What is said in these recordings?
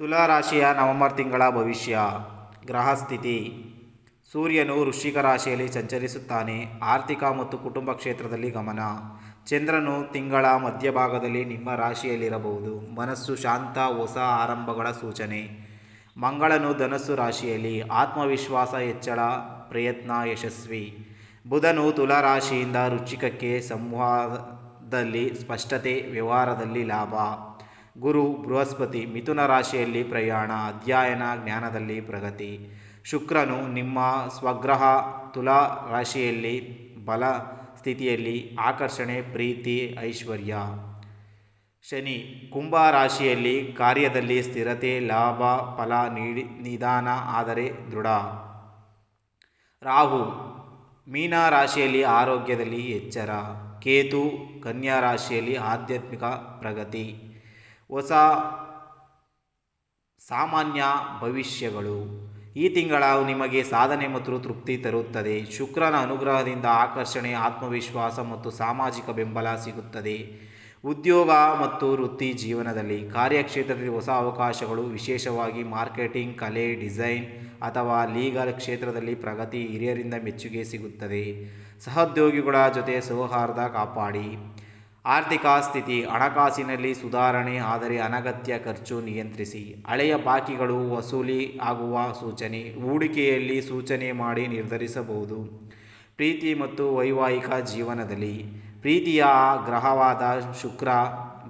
ತುಲಾ ರಾಶಿಯ ನವೆಂಬರ್ ತಿಂಗಳ ಭವಿಷ್ಯ, ಗ್ರಹ ಸ್ಥಿತಿ. ಸೂರ್ಯನು ವೃಶ್ಚಿಕ ರಾಶಿಯಲ್ಲಿ ಸಂಚರಿಸುತ್ತಾನೆ. ಆರ್ಥಿಕ ಮತ್ತು ಕುಟುಂಬ ಕ್ಷೇತ್ರದಲ್ಲಿ ಗಮನ. ಚಂದ್ರನು ತಿಂಗಳ ಮಧ್ಯಭಾಗದಲ್ಲಿ ನಿಮ್ಮ ರಾಶಿಯಲ್ಲಿರಬಹುದು. ಮನಸ್ಸು ಶಾಂತ, ಹೊಸ ಆರಂಭಗಳ ಸೂಚನೆ. ಮಂಗಳನು ಧನಸ್ಸು ರಾಶಿಯಲ್ಲಿ. ಆತ್ಮವಿಶ್ವಾಸ ಹೆಚ್ಚಳ, ಪ್ರಯತ್ನ ಯಶಸ್ವಿ. ಬುಧನು ತುಲಾ ರಾಶಿಯಿಂದ ವೃಶ್ಚಿಕಕ್ಕೆ ಸಂವಾದದಲ್ಲಿ ಸ್ಪಷ್ಟತೆ, ವ್ಯವಹಾರದಲ್ಲಿ ಲಾಭ. ಗುರು ಬೃಹಸ್ಪತಿ ಮಿಥುನ ರಾಶಿಯಲ್ಲಿ ಪ್ರಯಾಣ, ಅಧ್ಯಯನ, ಜ್ಞಾನದಲ್ಲಿ ಪ್ರಗತಿ. ಶುಕ್ರನು ನಿಮ್ಮ ಸ್ವಗ್ರಹ ತುಲಾ ರಾಶಿಯಲ್ಲಿ ಬಲ ಸ್ಥಿತಿಯಲ್ಲಿ ಆಕರ್ಷಣೆ, ಪ್ರೀತಿ, ಐಶ್ವರ್ಯ. ಶನಿ ಕುಂಭ ರಾಶಿಯಲ್ಲಿ ಕಾರ್ಯದಲ್ಲಿ ಸ್ಥಿರತೆ, ಲಾಭ, ಫಲ ನೀಡಿ, ನಿಧಾನ, ಆದರೆ ದೃಢ. ರಾಹು ಮೀನ ರಾಶಿಯಲ್ಲಿ ಆರೋಗ್ಯದಲ್ಲಿ ಎಚ್ಚರ. ಕೇತು ಕನ್ಯಾ ರಾಶಿಯಲ್ಲಿ ಆಧ್ಯಾತ್ಮಿಕ ಪ್ರಗತಿ. ಹೊಸ ಸಾಮಾನ್ಯ ಭವಿಷ್ಯಗಳು. ಈ ತಿಂಗಳ ನಿಮಗೆ ಸಾಧನೆ ಮತ್ತು ತೃಪ್ತಿ ತರುತ್ತದೆ. ಶುಕ್ರನ ಅನುಗ್ರಹದಿಂದ ಆಕರ್ಷಣೆ, ಆತ್ಮವಿಶ್ವಾಸ ಮತ್ತು ಸಾಮಾಜಿಕ ಬೆಂಬಲ ಸಿಗುತ್ತದೆ. ಉದ್ಯೋಗ ಮತ್ತು ವೃತ್ತಿ ಜೀವನದಲ್ಲಿ ಕಾರ್ಯಕ್ಷೇತ್ರದಲ್ಲಿ ಹೊಸ ಅವಕಾಶಗಳು, ವಿಶೇಷವಾಗಿ ಮಾರ್ಕೆಟಿಂಗ್, ಕಲೆ, ಡಿಸೈನ್ ಅಥವಾ ಲೀಗಲ್ ಕ್ಷೇತ್ರದಲ್ಲಿ ಪ್ರಗತಿ ಹಿರಿಯರಿಂದ ಮೆಚ್ಚುಗೆ ಸಿಗುತ್ತದೆ. ಸಹೋದ್ಯೋಗಿಗಳ ಜೊತೆ ಸೌಹಾರ್ದ ಕಾಪಾಡಿ. ಆರ್ಥಿಕ ಸ್ಥಿತಿ, ಹಣಕಾಸಿನಲ್ಲಿ ಸುಧಾರಣೆ, ಆದರೆ ಅನಗತ್ಯ ಖರ್ಚು ನಿಯಂತ್ರಿಸಿ. ಹಳೆಯ ಬಾಕಿಗಳು ವಸೂಲಿ ಆಗುವ ಸೂಚನೆ, ಹೂಡಿಕೆಯಲ್ಲಿ ಸೂಚನೆ ಮಾಡಿ ನಿರ್ಧರಿಸಬಹುದು. ಪ್ರೀತಿ ಮತ್ತು ವೈವಾಹಿಕ ಜೀವನದಲ್ಲಿ ಪ್ರೀತಿಯ ಗ್ರಹವಾದ ಶುಕ್ರ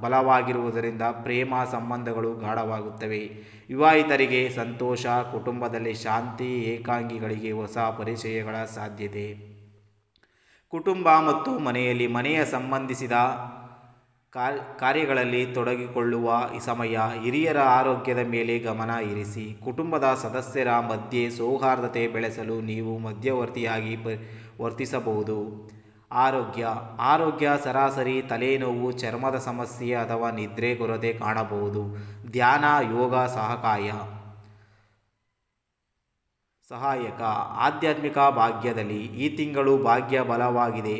ಬಲವಾಗಿರುವುದರಿಂದ ಪ್ರೇಮ ಸಂಬಂಧಗಳು ಗಾಢವಾಗುತ್ತವೆ. ವಿವಾಹಿತರಿಗೆ ಸಂತೋಷ, ಕುಟುಂಬದಲ್ಲಿ ಶಾಂತಿ, ಏಕಾಂಗಿಗಳಿಗೆ ಹೊಸ ಪರಿಚಯಗಳ ಸಾಧ್ಯತೆ. ಕುಟುಂಬ ಮತ್ತು ಮನೆಯಲ್ಲಿ ಮನೆಯ ಸಂಬಂಧಿಸಿದ ಕಾರ್ಯಗಳಲ್ಲಿ ತೊಡಗಿಕೊಳ್ಳುವ ಸಮಯ ಹಿರಿಯರ ಆರೋಗ್ಯದ ಮೇಲೆ ಗಮನ ಇರಿಸಿ, ಕುಟುಂಬದ ಸದಸ್ಯರ ಮಧ್ಯೆ ಸೌಹಾರ್ದತೆ ಬೆಳೆಸಲು ನೀವು ಮಧ್ಯವರ್ತಿಯಾಗಿ ವರ್ತಿಸಬಹುದು. ಆರೋಗ್ಯ ಆರೋಗ್ಯ ಸರಾಸರಿ ತಲೆನೋವು, ಚರ್ಮದ ಸಮಸ್ಯೆ ಅಥವಾ ನಿದ್ರೆ ಕೊರತೆ ಕಾಣಬಹುದು. ಧ್ಯಾನ, ಯೋಗ, ಸಹಕಾಯ. ಸಹಾಯಕ. ಆಧ್ಯಾತ್ಮಿಕ ಭಾಗ್ಯದಲ್ಲಿ ಈ ತಿಂಗಳು ಭಾಗ್ಯ ಬಲವಾಗಿದೆ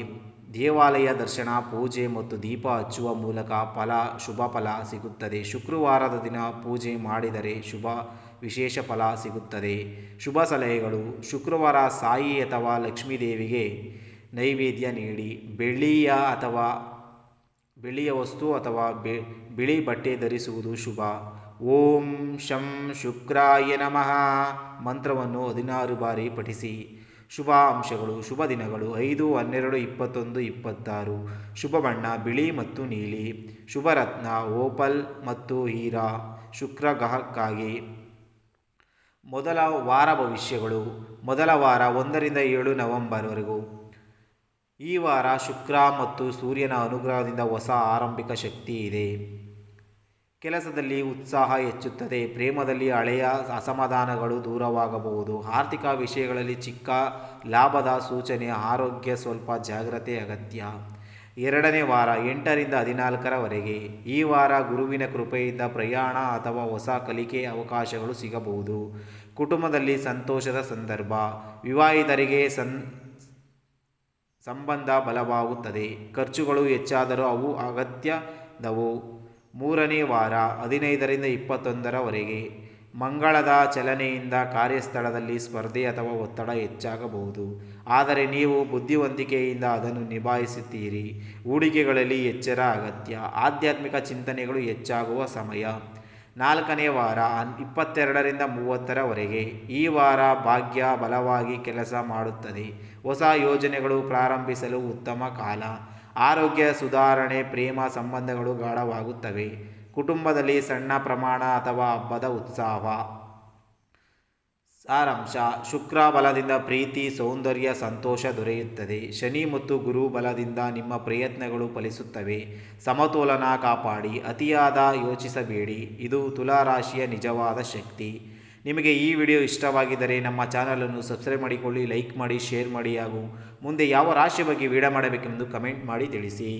ದೇವಾಲಯ ದರ್ಶನ, ಪೂಜೆ ಮತ್ತು ದೀಪ ಹಚ್ಚುವ ಮೂಲಕ ಫಲ, ಶುಭ ಫಲ ಸಿಗುತ್ತದೆ. ಶುಕ್ರವಾರದ ದಿನ ಪೂಜೆ ಮಾಡಿದರೆ ಶುಭ, ವಿಶೇಷ ಫಲ ಸಿಗುತ್ತದೆ. ಶುಭ ಸಲಹೆಗಳು, ಶುಕ್ರವಾರ ಸಾಯಿ ಅಥವಾ ಲಕ್ಷ್ಮೀದೇವಿಗೆ ನೈವೇದ್ಯ ನೀಡಿ, ಬೆಳ್ಳಿಯ ಅಥವಾ ಬೆಳ್ಳಿಯ ವಸ್ತು ಅಥವಾ ಬಿಳಿ ಬಟ್ಟೆ ಧರಿಸುವುದು ಶುಭ. ಓಂ ಶಂ ಶುಕ್ರಾಯ ನಮಃ. ಮಂತ್ರವನ್ನು ಹದಿನಾರು ಬಾರಿ ಪಠಿಸಿ. ಶುಭ ಅಂಶಗಳು ಶುಭ ದಿನಗಳು, ಐದು, ಹನ್ನೆರಡು, ಇಪ್ಪತ್ತೊಂದು, ಇಪ್ಪತ್ತಾರು. ಶುಭ ಬಣ್ಣ, ಬಿಳಿ ಮತ್ತು ನೀಲಿ. ಶುಭ ರತ್ನ, ಓಪಲ್ ಮತ್ತು ಹೀರಾ. ಶುಕ್ರ ಗ್ರಹಕ್ಕಾಗಿ. ಮೊದಲ ವಾರ ಭವಿಷ್ಯಗಳು. ಮೊದಲ ವಾರ ಒಂದರಿಂದ ಏಳು ನವೆಂಬರ್ವರೆಗೂ. ಈ ವಾರ ಶುಕ್ರ ಮತ್ತು ಸೂರ್ಯನ ಅನುಗ್ರಹದಿಂದ ಹೊಸ ಆರಂಭಿಕ ಶಕ್ತಿ ಇದೆ. ಕೆಲಸದಲ್ಲಿ ಉತ್ಸಾಹ ಹೆಚ್ಚುತ್ತದೆ. ಪ್ರೇಮದಲ್ಲಿ ಹಳೆಯ ಅಸಮಾಧಾನಗಳು ದೂರವಾಗಬಹುದು. ಆರ್ಥಿಕ ವಿಷಯಗಳಲ್ಲಿ ಚಿಕ್ಕ ಲಾಭದ ಸೂಚನೆ, ಆರೋಗ್ಯ ಸ್ವಲ್ಪ ಜಾಗ್ರತೆ ಅಗತ್ಯ. ಎರಡನೇ ವಾರ, ಎಂಟರಿಂದ ಹದಿನಾಲ್ಕರವರೆಗೆ. ಈ ವಾರ ಗುರುವಿನ ಕೃಪೆಯಿಂದ ಪ್ರಯಾಣ ಅಥವಾ ಹೊಸ ಕಲಿಕೆ ಅವಕಾಶಗಳು ಸಿಗಬಹುದು. ಕುಟುಂಬದಲ್ಲಿ ಸಂತೋಷದ ಸಂದರ್ಭ. ವಿವಾಹಿತರಿಗೆ ಸನ್ ಸಂಬಂಧ ಬಲವಾಗುತ್ತದೆ. ಖರ್ಚುಗಳು ಹೆಚ್ಚಾದರೂ ಅವು ಅಗತ್ಯದವು. ಮೂರನೇ ವಾರ, ಹದಿನೈದರಿಂದ ಇಪ್ಪತ್ತೊಂದರವರೆಗೆ ಮಂಗಳದ ಚಲನೆಯಿಂದ ಕಾರ್ಯಸ್ಥಳದಲ್ಲಿ ಸ್ಪರ್ಧೆ ಅಥವಾ ಒತ್ತಡ ಹೆಚ್ಚಾಗಬಹುದು. ಆದರೆ ನೀವು ಬುದ್ಧಿವಂತಿಕೆಯಿಂದ ಅದನ್ನು ನಿಭಾಯಿಸುತ್ತೀರಿ. ಹೂಡಿಕೆಗಳಲ್ಲಿ ಎಚ್ಚರ, ಅಗತ್ಯ, ಆಧ್ಯಾತ್ಮಿಕ ಚಿಂತನೆಗಳು ಹೆಚ್ಚಾಗುವ ಸಮಯ. ನಾಲ್ಕನೇ ವಾರ ಇಪ್ಪತ್ತೆರಡರಿಂದ ಮೂವತ್ತರವರೆಗೆ ಈ ವಾರ ಭಾಗ್ಯ ಬಲವಾಗಿ ಕೆಲಸ ಮಾಡುತ್ತದೆ. ಹೊಸ ಯೋಜನೆಗಳು ಪ್ರಾರಂಭಿಸಲು ಉತ್ತಮ ಕಾಲ. ಆರೋಗ್ಯ, ಸುಧಾರಣೆ, ಪ್ರೇಮ ಸಂಬಂಧಗಳು ಗಾಢವಾಗುತ್ತವೆ. ಕುಟುಂಬದಲ್ಲಿ ಸಣ್ಣ ಪ್ರಮಾಣ ಅಥವಾ ಹಬ್ಬದ ಉತ್ಸಾಹ. ಸಾರಾಂಶ ಶುಕ್ರ ಬಲದಿಂದ ಪ್ರೀತಿ, ಸೌಂದರ್ಯ, ಸಂತೋಷ ದೊರೆಯುತ್ತದೆ. ಶನಿ ಮತ್ತು ಗುರು ಬಲದಿಂದ ನಿಮ್ಮ ಪ್ರಯತ್ನಗಳು ಫಲಿಸುತ್ತವೆ. ಸಮತೋಲನ ಕಾಪಾಡಿ, ಅತಿಯಾದ ಯೋಚಿಸಬೇಡಿ. ಇದು ತುಲಾರಾಶಿಯ ನಿಜವಾದ ಶಕ್ತಿ. ನಿಮಗೆ ಈ ವಿಡಿಯೋ ಇಷ್ಟವಾಗಿದ್ದರೆ ನಮ್ಮ ಚಾನಲನ್ನು ಸಬ್ಸ್ಕ್ರೈಬ್ ಮಾಡಿಕೊಳ್ಳಿ, ಲೈಕ್ ಮಾಡಿ, ಶೇರ್ ಮಾಡಿ ಹಾಗೂ ಮುಂದೆ ಯಾವ ರಾಶಿ ಬಗ್ಗೆ ವಿಡಿಯೋ ಮಾಡಬೇಕೆಂದು ಕಮೆಂಟ್ ಮಾಡಿ ತಿಳಿಸಿ.